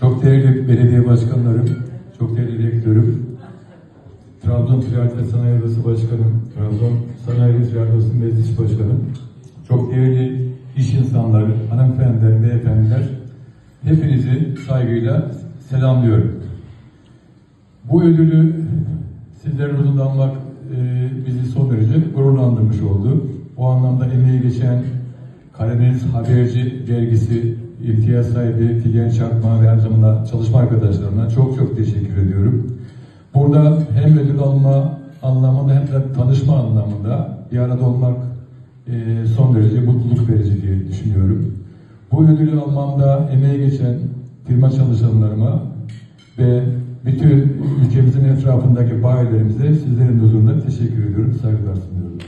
çok değerli belediye başkanlarım, çok değerli rektörüm, Trabzon Ticaret Sanayi Odası Başkanım, Trabzon Sanayi Ticaret Odası Meclis Başkanım, çok değerli iş insanları, hanımefendiler, beyefendiler, hepinizi saygıyla selamlıyorum. Bu ödülü sizlerin huzurunda almak e, bizi son derece gururlandırmış oldu. O anlamda emeği geçen Karadeniz Haberci Dergisi imtiyaz sahibi Figen Çakma ve aynı zamanda çalışma arkadaşlarına çok çok teşekkür ediyorum. Burada hem ödül alma anlamında hem de tanışma anlamında bir arada olmak e, son derece mutluluk verici diye düşünüyorum. Bu ödülü almamda emeği geçen firma çalışanlarıma ve bütün ülkemizin etrafındaki bayilerimize sizlerin huzurunda teşekkür ediyorum. Saygılar sunuyorum.